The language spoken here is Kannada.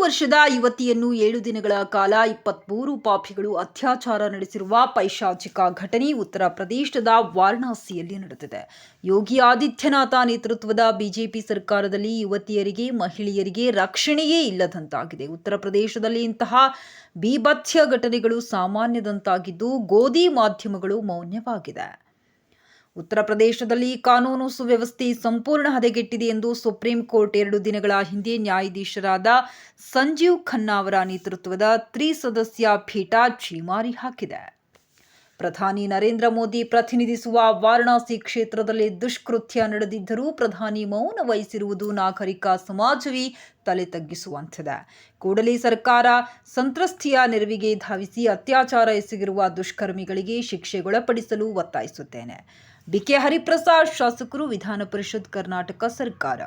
ವರ್ಷದ ಯುವತಿಯನ್ನು ಏಳು ದಿನಗಳ ಕಾಲ ಇಪ್ಪತ್ಮೂರು ಪಾಪಿಗಳು ಅತ್ಯಾಚಾರ ನಡೆಸಿರುವ ಪೈಶಾಚಿಕ ಘಟನೆ ಉತ್ತರ ಪ್ರದೇಶದ ವಾರಣಾಸಿಯಲ್ಲಿ ನಡೆದಿದೆ. ಯೋಗಿ ಆದಿತ್ಯನಾಥ ನೇತೃತ್ವದ ಬಿಜೆಪಿ ಸರ್ಕಾರದಲ್ಲಿ ಯುವತಿಯರಿಗೆ, ಮಹಿಳೆಯರಿಗೆ ರಕ್ಷಣೆಯೇ ಇಲ್ಲದಂತಾಗಿದೆ. ಉತ್ತರ ಪ್ರದೇಶದಲ್ಲಿ ಇಂತಹ ಬೀಭತ್ಯ ಘಟನೆಗಳು ಸಾಮಾನ್ಯದಂತಾಗಿದ್ದು ಗೋಧಿ ಮಾಧ್ಯಮಗಳು ಮೌನ್ಯವಾಗಿದೆ. ಉತ್ತರ ಪ್ರದೇಶದಲ್ಲಿ ಕಾನೂನು ಸುವ್ಯವಸ್ಥೆ ಸಂಪೂರ್ಣ ಹದಗೆಟ್ಟಿದೆ ಎಂದು ಸುಪ್ರೀಂ ಕೋರ್ಟ್ ಎರಡು ದಿನಗಳ ಹಿಂದೆ ನ್ಯಾಯಾಧೀಶರಾದ ಸಂಜೀವ್ ಖನ್ನಾ ಅವರ ನೇತೃತ್ವದ ತ್ರಿಸದಸ್ಯ ಪೀಠ ಛೀಮಾರಿ ಹಾಕಿದೆ. ಪ್ರಧಾನಿ ನರೇಂದ್ರ ಮೋದಿ ಪ್ರತಿನಿಧಿಸುವ ವಾರಣಾಸಿ ಕ್ಷೇತ್ರದಲ್ಲಿ ದುಷ್ಕೃತ್ಯ ನಡೆದಿದ್ದರೂ ಪ್ರಧಾನಿ ಮೌನ ವಹಿಸಿರುವುದು ನಾಗರಿಕ ಸಮಾಜವೇ ತಲೆ ತಗ್ಗಿಸುವಂತಿದೆ. ಕೂಡಲೇ ಸರ್ಕಾರ ಸಂತ್ರಸ್ತಿಯ ನೆರವಿಗೆ ಧಾವಿಸಿ ಅತ್ಯಾಚಾರ ಎಸಗಿರುವ ದುಷ್ಕರ್ಮಿಗಳಿಗೆ ಶಿಕ್ಷೆಗೊಳಪಡಿಸಲು ಒತ್ತಾಯಿಸುತ್ತೇನೆ. ಬಿಕೆ ಹರಿಪ್ರಸಾದ್ ಶಾಸಕರು ವಿಧಾನ ಪರಿಷತ್ ಕರ್ನಾಟಕ ಸರ್ಕಾರ